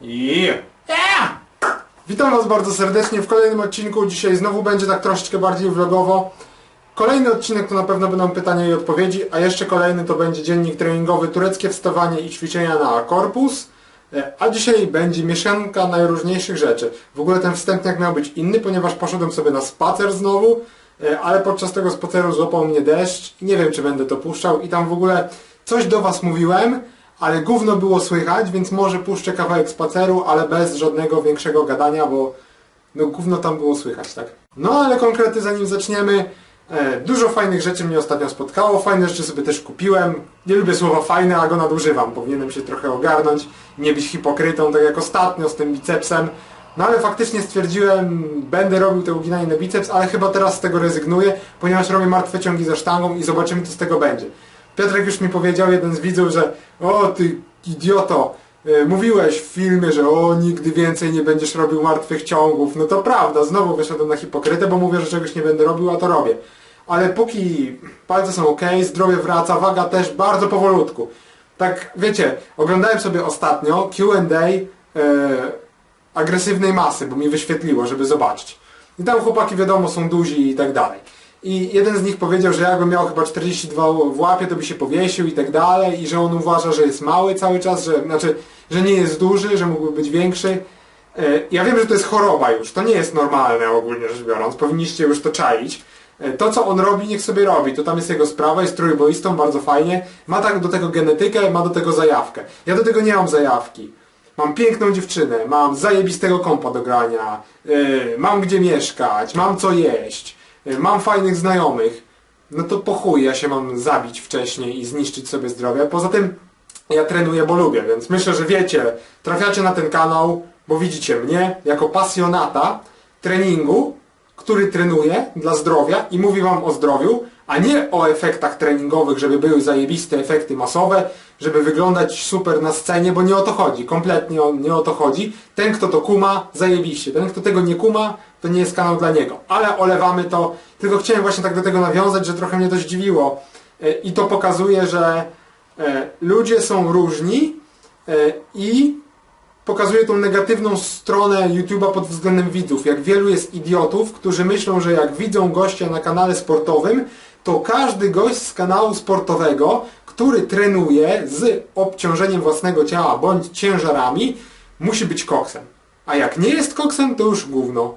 I... Witam Was bardzo serdecznie w kolejnym odcinku. Dzisiaj znowu będzie tak troszeczkę bardziej vlogowo. Kolejny odcinek to na pewno będą pytania i odpowiedzi, a jeszcze kolejny to będzie dziennik treningowy tureckie wstawanie i ćwiczenia na korpus. E, A dzisiaj będzie mieszanka najróżniejszych rzeczy. W ogóle ten wstępniak miał być inny, ponieważ poszedłem sobie na spacer znowu, e, ale podczas tego spaceru złapał mnie deszcz nie wiem czy będę to puszczał i tam w ogóle coś do Was mówiłem, ale gówno było słychać, więc może puszczę kawałek spaceru, ale bez żadnego większego gadania, bo no gówno tam było słychać, tak? No ale konkrety zanim zaczniemy, e, dużo fajnych rzeczy mnie ostatnio spotkało, fajne rzeczy sobie też kupiłem. Nie lubię słowa fajne, a go nadużywam, powinienem się trochę ogarnąć, nie być hipokrytą, tak jak ostatnio z tym bicepsem. No ale faktycznie stwierdziłem, będę robił te uginanie na biceps, ale chyba teraz z tego rezygnuję, ponieważ robię martwe ciągi ze sztangą i zobaczymy co z tego będzie. Piotrek już mi powiedział, jeden z widzów, że o ty idioto, e, mówiłeś w filmie, że o nigdy więcej nie będziesz robił martwych ciągów. No to prawda, znowu wyszedłem na hipokrytę, bo mówię, że czegoś nie będę robił, a to robię. Ale póki palce są ok, zdrowie wraca, waga też bardzo powolutku. Tak, wiecie, oglądałem sobie ostatnio Q&A e, agresywnej masy, bo mi wyświetliło, żeby zobaczyć. I tam chłopaki wiadomo są duzi i tak dalej. I jeden z nich powiedział, że jakby miał chyba 42 w łapie, to by się powiesił i tak dalej, i że on uważa, że jest mały cały czas, że, znaczy, że nie jest duży, że mógłby być większy. E, Ja wiem, że to jest choroba już, to nie jest normalne ogólnie rzecz biorąc, powinniście już to czaić. E, To co on robi, niech sobie robi, to tam jest jego sprawa, jest trójboistą, bardzo fajnie, ma tak do tego genetykę, ma do tego zajawkę. Ja do tego nie mam zajawki. Mam piękną dziewczynę, mam zajebistego kompa do grania, yy, mam gdzie mieszkać, mam co jeść, mam fajnych znajomych. No to po chuj, ja się mam zabić wcześniej i zniszczyć sobie zdrowie. Poza tym ja trenuję, bo lubię, więc myślę, że wiecie, trafiacie na ten kanał, bo widzicie mnie jako pasjonata treningu, który trenuje dla zdrowia i mówi wam o zdrowiu, a nie o efektach treningowych, żeby były zajebiste efekty masowe, żeby wyglądać super na scenie, bo nie o to chodzi, kompletnie nie o to chodzi. Ten, kto to kuma, zajebiście. Ten, kto tego nie kuma, to nie jest kanał dla niego. Ale olewamy to, tylko chciałem właśnie tak do tego nawiązać, że trochę mnie to zdziwiło. E, I to pokazuje, że e, ludzie są różni e, i pokazuje tą negatywną stronę YouTube'a pod względem widzów. Jak wielu jest idiotów, którzy myślą, że jak widzą gościa na kanale sportowym, to każdy gość z kanału sportowego, który trenuje z obciążeniem własnego ciała bądź ciężarami, musi być koksem. A jak nie jest koksem, to już gówno.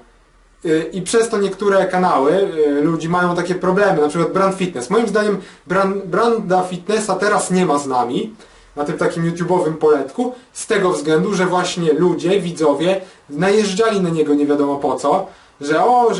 Y, I przez to niektóre kanały y, ludzi mają takie problemy, na przykład Brand Fitness. Moim zdaniem brand, Branda Fitnessa teraz nie ma z nami, na tym takim YouTube'owym poletku, z tego względu, że właśnie ludzie, widzowie najeżdżali na niego nie wiadomo po co, że o,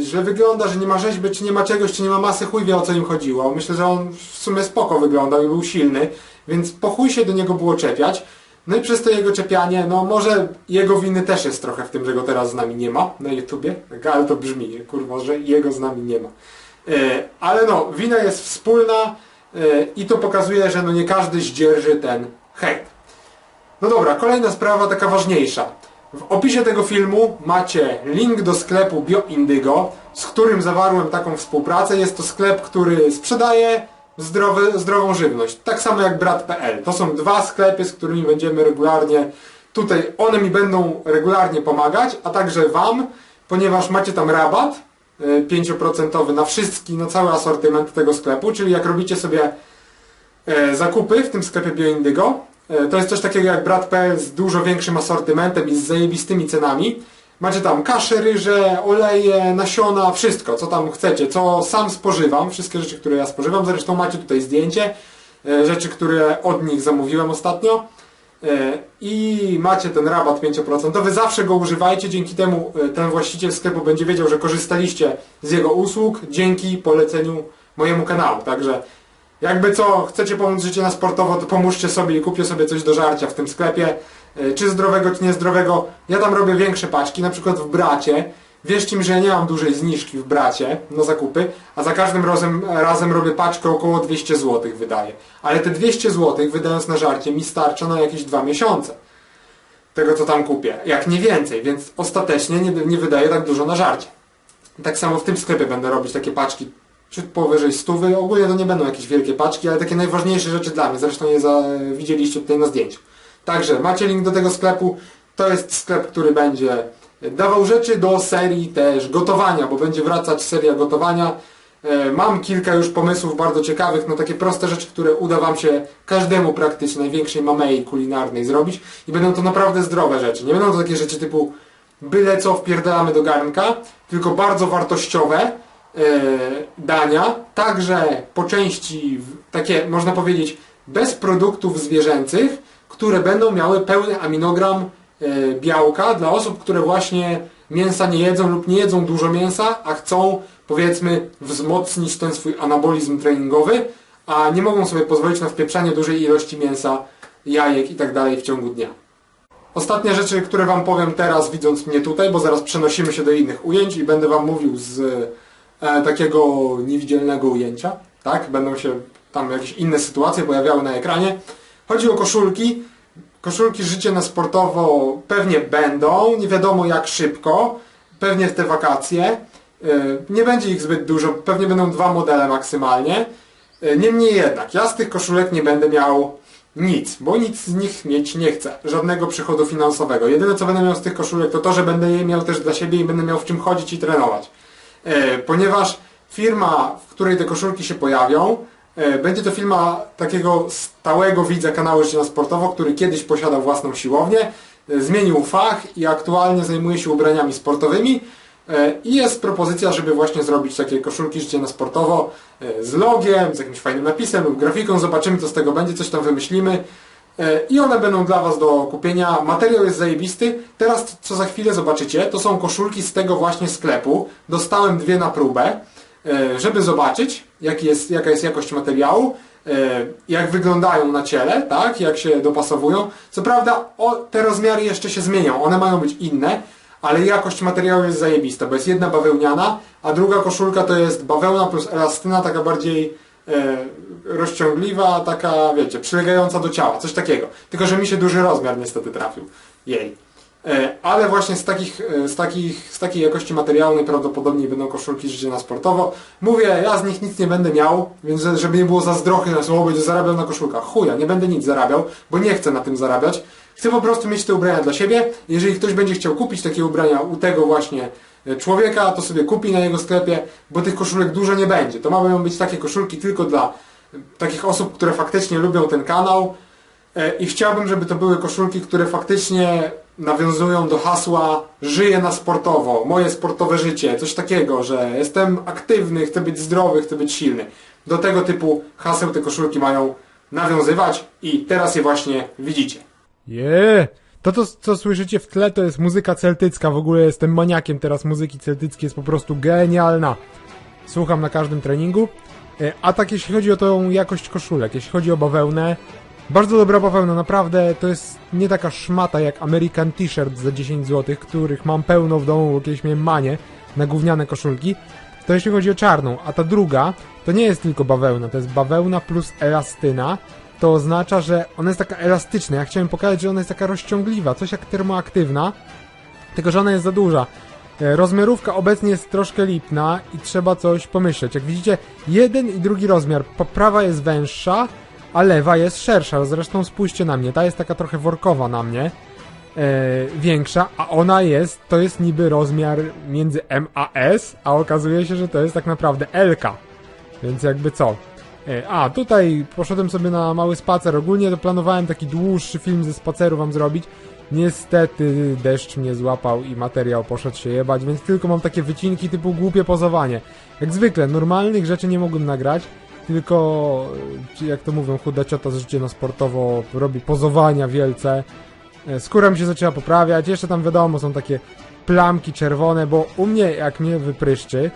że wygląda, że nie ma rzeźby, czy nie ma czegoś, czy nie ma masy, chuj wie o co im chodziło. Myślę, że on w sumie spoko wyglądał i był silny, więc po chuj się do niego było czepiać. No i przez to jego czepianie, no może jego winy też jest trochę w tym, że go teraz z nami nie ma na YouTubie, tak, ale to brzmi, kurwa, że jego z nami nie ma. E, ale no, wina jest wspólna e, i to pokazuje, że no nie każdy zdzierży ten hejt. No dobra, kolejna sprawa, taka ważniejsza. W opisie tego filmu macie link do sklepu BioIndygo, z którym zawarłem taką współpracę. Jest to sklep, który sprzedaje zdrową żywność. Tak samo jak brat.pl. To są dwa sklepy, z którymi będziemy regularnie tutaj, one mi będą regularnie pomagać, a także Wam, ponieważ macie tam rabat y, 5% na wszystki, na cały asortyment tego sklepu, czyli jak robicie sobie e, zakupy w tym sklepie BioIndygo. E, to jest coś takiego jak brat.pl z dużo większym asortymentem i z zajebistymi cenami. Macie tam kasze, ryże, oleje, nasiona, wszystko, co tam chcecie, co sam spożywam, wszystkie rzeczy, które ja spożywam. Zresztą macie tutaj zdjęcie, e, rzeczy, które od nich zamówiłem ostatnio. E, I macie ten rabat 5%. Zawsze go używajcie, dzięki temu ten właściciel sklepu będzie wiedział, że korzystaliście z jego usług dzięki poleceniu mojemu kanału. Także jakby co, chcecie pomóc życie na sportowo, to pomóżcie sobie i kupcie sobie coś do żarcia w tym sklepie. E, Czy zdrowego, czy niezdrowego. Ja tam robię większe paczki, na przykład w bracie. Wierzcie mi, że ja nie mam dużej zniżki w bracie na zakupy, a za każdym razem, razem robię paczkę około 200 zł wydaję. Ale te 200 zł wydając na żarcie mi starcza na jakieś dwa miesiące tego co tam kupię. Jak nie więcej, więc ostatecznie nie, nie wydaję tak dużo na żarcie. Tak samo w tym sklepie będę robić takie paczki ciut powyżej stówy. Ogólnie to nie będą jakieś wielkie paczki, ale takie najważniejsze rzeczy dla mnie. Zresztą je za, widzieliście tutaj na zdjęciu. Także macie link do tego sklepu. to jest sklep, który będzie dawał rzeczy do serii też gotowania, bo będzie wracać seria gotowania. E, Mam kilka już pomysłów bardzo ciekawych na takie proste rzeczy, które uda Wam się każdemu praktycznie największej mamei kulinarnej zrobić i będą to naprawdę zdrowe rzeczy. Nie będą to takie rzeczy typu byle co wpierdalamy do garnka, tylko bardzo wartościowe e, dania, także po części takie, można powiedzieć, bez produktów zwierzęcych, które będą miały pełny aminogram e, białka dla osób, które właśnie mięsa nie jedzą lub nie jedzą dużo mięsa, a chcą powiedzmy wzmocnić ten swój anabolizm treningowy, a nie mogą sobie pozwolić na wpieprzanie dużej ilości mięsa, jajek i tak w ciągu dnia. Ostatnie rzeczy, które Wam powiem teraz, widząc mnie tutaj, bo zaraz przenosimy się do innych ujęć i będę Wam mówił z e, takiego niewidzialnego ujęcia, tak? Będą się tam jakieś inne sytuacje pojawiały na ekranie. Chodzi o koszulki. Koszulki życie na sportowo pewnie będą, nie wiadomo jak szybko, pewnie w te wakacje. E, Nie będzie ich zbyt dużo, pewnie będą dwa modele maksymalnie. E, Niemniej jednak, ja z tych koszulek nie będę miał nic, bo nic z nich mieć nie chcę. Żadnego przychodu finansowego. Jedyne co będę miał z tych koszulek to to, że będę je miał też dla siebie i będę miał w czym chodzić i trenować. E, Ponieważ firma, w której te koszulki się pojawią, e, będzie to firma takiego stałego widza kanału Życie na Sportowo, który kiedyś posiadał własną siłownię, e, zmienił fach i aktualnie zajmuje się ubraniami sportowymi. I jest propozycja, żeby właśnie zrobić takie koszulki Życie na Sportowo z logiem, z jakimś fajnym napisem lub grafiką. Zobaczymy co z tego będzie, coś tam wymyślimy. E, I one będą dla Was do kupienia. Materiał jest zajebisty. Teraz co za chwilę zobaczycie, to są koszulki z tego właśnie sklepu. Dostałem dwie na próbę, e, żeby zobaczyć jest, jaka jest jakość materiału, e, jak wyglądają na ciele, tak, jak się dopasowują. Co prawda o, te rozmiary jeszcze się zmienią, one mają być inne, ale jakość materiału jest zajebista, bo jest jedna bawełniana, a druga koszulka to jest bawełna plus elastyna, taka bardziej rozciągliwa, taka, wiecie, przylegająca do ciała, coś takiego. Tylko, że mi się duży rozmiar niestety trafił. Jej. E, ale właśnie z, takich, e, z, takich, z takiej jakości materiału najprawdopodobniej będą koszulki życie na sportowo. Mówię, ja z nich nic nie będę miał, więc że- żeby nie było zazdrochy na słowo, będzie zarabiał na koszulkach. Chuja, nie będę nic zarabiał, bo nie chcę na tym zarabiać. Chcę po prostu mieć te ubrania dla siebie. Jeżeli ktoś będzie chciał kupić takie ubrania u tego właśnie e, człowieka, to sobie kupi na jego sklepie, bo tych koszulek dużo nie będzie. To mają być takie koszulki tylko dla e, takich osób, które faktycznie lubią ten kanał, E, I chciałbym, żeby to były koszulki, które faktycznie nawiązują do hasła żyję na sportowo, moje sportowe życie, coś takiego, że jestem aktywny, chcę być zdrowy, chcę być silny. Do tego typu haseł te koszulki mają nawiązywać i teraz je właśnie widzicie. Je! To, to, co słyszycie w tle, to jest muzyka celtycka. W ogóle jestem maniakiem teraz muzyki celtyckiej, jest po prostu genialna. Słucham na każdym treningu. E, A tak jeśli chodzi o tą jakość koszulek, jeśli chodzi o bawełnę, bardzo dobra bawełna, naprawdę to jest nie taka szmata jak American T-shirt za 10 zł, których mam pełno w domu, bo kiedyś miałem manie na gówniane koszulki. To jeśli chodzi o czarną, a ta druga to nie jest tylko bawełna, to jest bawełna plus elastyna. To oznacza, że ona jest taka elastyczna. Ja chciałem pokazać, że ona jest taka rozciągliwa, coś jak termoaktywna, tylko że ona jest za duża. E, Rozmiarówka obecnie jest troszkę lipna i trzeba coś pomyśleć. Jak widzicie, jeden i drugi rozmiar. Prawa jest węższa, a lewa jest szersza. Zresztą spójrzcie na mnie, ta jest taka trochę workowa na mnie. E, większa, a ona jest, to jest niby rozmiar między M a S, a okazuje się, że to jest tak naprawdę LK. Więc jakby co? E, A, tutaj poszedłem sobie na mały spacer. Ogólnie to planowałem taki dłuższy film ze spaceru wam zrobić. Niestety deszcz mnie złapał i materiał poszedł się jebać, więc tylko mam takie wycinki typu głupie pozowanie. Jak zwykle, normalnych rzeczy nie mogłem nagrać, tylko, e, jak to mówią, chuda ciota z życie na sportowo robi pozowania wielce. E, Skóra mi się zaczęła poprawiać, jeszcze tam wiadomo, są takie plamki czerwone, bo u mnie jak mnie wypryszczy,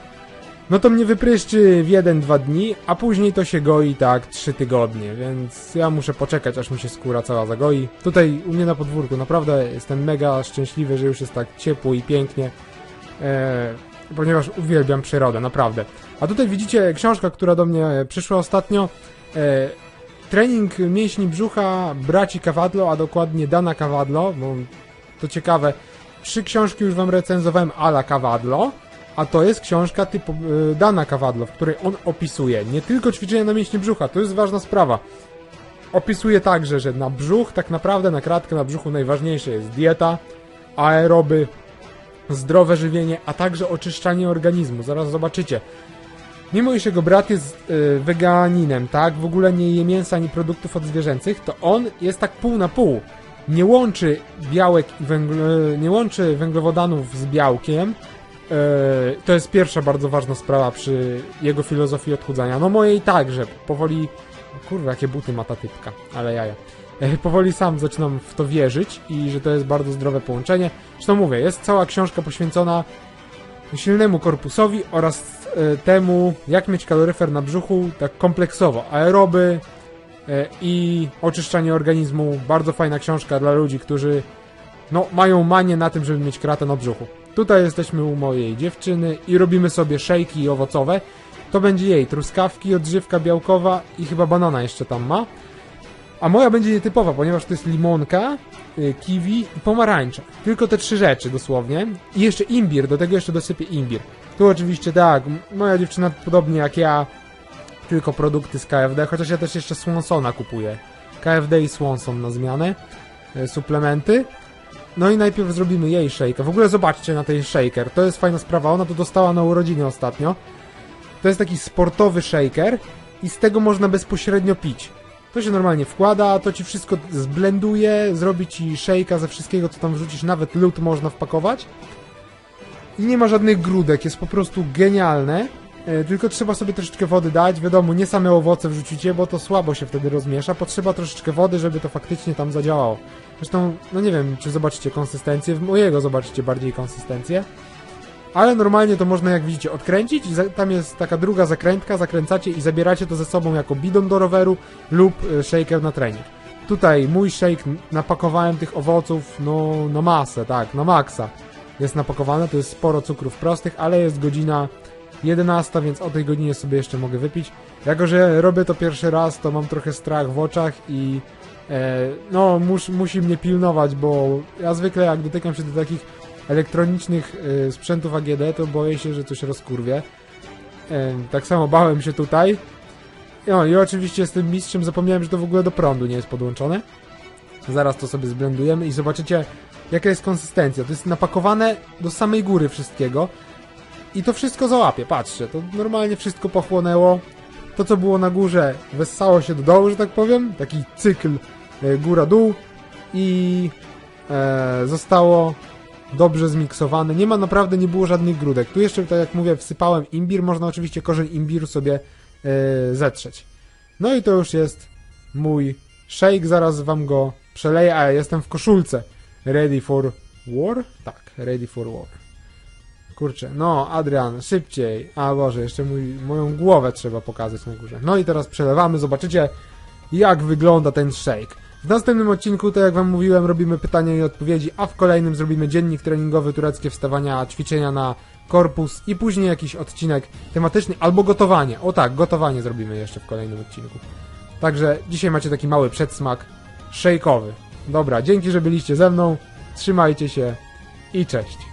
no to mnie wypryszczy w 1-2 dni, a później to się goi tak 3 tygodnie, więc ja muszę poczekać, aż mi się skóra cała zagoi. Tutaj u mnie na podwórku naprawdę jestem mega szczęśliwy, że już jest tak ciepło i pięknie, e, ponieważ uwielbiam przyrodę, naprawdę. A tutaj widzicie książka, która do mnie przyszła ostatnio, e, trening mięśni brzucha braci Cawadlo, a dokładnie Dana Cawadlo, bo to ciekawe, trzy książki już wam recenzowałem ala Cawadlo, a to jest książka typu y, Dana Cawadlo, w której on opisuje nie tylko ćwiczenia na mięśnie brzucha, to jest ważna sprawa. opisuje także, że na brzuch, tak naprawdę na kratkę na brzuchu najważniejsze jest dieta, aeroby, zdrowe żywienie, a także oczyszczanie organizmu. Zaraz zobaczycie. Mimo iż jego brat jest y, weganinem, tak, w ogóle nie je mięsa ani produktów odzwierzęcych, to on jest tak pół na pół. Nie łączy białek węgl- nie łączy węglowodanów z białkiem. Y, to jest pierwsza bardzo ważna sprawa przy jego filozofii odchudzania. No mojej także, powoli... Kurwa, jakie buty ma ta typka, ale jaja. E, Powoli sam zaczynam w to wierzyć i że to jest bardzo zdrowe połączenie. Zresztą mówię, jest cała książka poświęcona silnemu korpusowi oraz e, temu, jak mieć kaloryfer na brzuchu tak kompleksowo. Aeroby e, i oczyszczanie organizmu. Bardzo fajna książka dla ludzi, którzy no, mają manię na tym, żeby mieć kratę na brzuchu. Tutaj jesteśmy u mojej dziewczyny i robimy sobie szejki owocowe. To będzie jej truskawki, odżywka białkowa i chyba banana jeszcze tam ma. A moja będzie nietypowa, ponieważ to jest limonka, y, kiwi i pomarańcza. Tylko te trzy rzeczy dosłownie. I jeszcze imbir, do tego jeszcze dosypię imbir. Tu oczywiście tak, moja dziewczyna podobnie jak ja, tylko produkty z KFD, chociaż ja też jeszcze Swansona kupuję. KFD i Swanson na zmianę, y, suplementy. No i najpierw zrobimy jej shaker. W ogóle zobaczcie na tej shaker, to jest fajna sprawa, ona to dostała na urodziny ostatnio. To jest taki sportowy shaker i z tego można bezpośrednio pić. To się normalnie wkłada, to ci wszystko zblenduje, zrobi ci shake'a ze wszystkiego, co tam wrzucisz, nawet lód można wpakować. I nie ma żadnych grudek, jest po prostu genialne. E, Tylko trzeba sobie troszeczkę wody dać, wiadomo, nie same owoce wrzucicie, bo to słabo się wtedy rozmiesza. Potrzeba troszeczkę wody, żeby to faktycznie tam zadziałało. Zresztą, no nie wiem, czy zobaczycie konsystencję, w mojego zobaczycie bardziej konsystencję. Ale normalnie to można, jak widzicie, odkręcić tam jest taka druga zakrętka, zakręcacie i zabieracie to ze sobą jako bidon do roweru lub e, shaker na trening. Tutaj mój shake, napakowałem tych owoców, no, na masę, tak, na maksa. Jest napakowane, to jest sporo cukrów prostych, ale jest godzina 11, więc o tej godzinie sobie jeszcze mogę wypić. Jako, że robię to pierwszy raz, to mam trochę strach w oczach i e, no, mus, musi mnie pilnować, bo ja zwykle jak dotykam się do takich elektronicznych e, sprzętów AGD, to boję się, że coś rozkurwie. E, tak samo bałem się tutaj. No i oczywiście z tym mistrzem zapomniałem, że to w ogóle do prądu nie jest podłączone. Zaraz to sobie zblendujemy i zobaczycie jaka jest konsystencja. To jest napakowane do samej góry wszystkiego. I to wszystko załapie, patrzcie, to normalnie wszystko pochłonęło. To co było na górze wessało się do dołu, że tak powiem. Taki cykl e, góra-dół i e, zostało dobrze zmiksowane. Nie ma naprawdę, nie było żadnych grudek. Tu jeszcze, tak jak mówię, wsypałem imbir. Można oczywiście korzeń imbiru sobie e, zetrzeć. No i to już jest mój shake. Zaraz wam go przeleję, a ja jestem w koszulce. Ready for war? Tak, ready for war. Kurczę, no Adrian, szybciej. A Boże, jeszcze mój, moją głowę trzeba pokazać na górze. No i teraz przelewamy, zobaczycie jak wygląda ten shake. W następnym odcinku, tak jak wam mówiłem, robimy pytania i odpowiedzi, a w kolejnym zrobimy dziennik treningowy, tureckie wstawania, ćwiczenia na korpus i później jakiś odcinek tematyczny albo gotowanie. O tak, gotowanie zrobimy jeszcze w kolejnym odcinku. Także dzisiaj macie taki mały przedsmak shake'owy. Dobra, dzięki, że byliście ze mną. Trzymajcie się i cześć.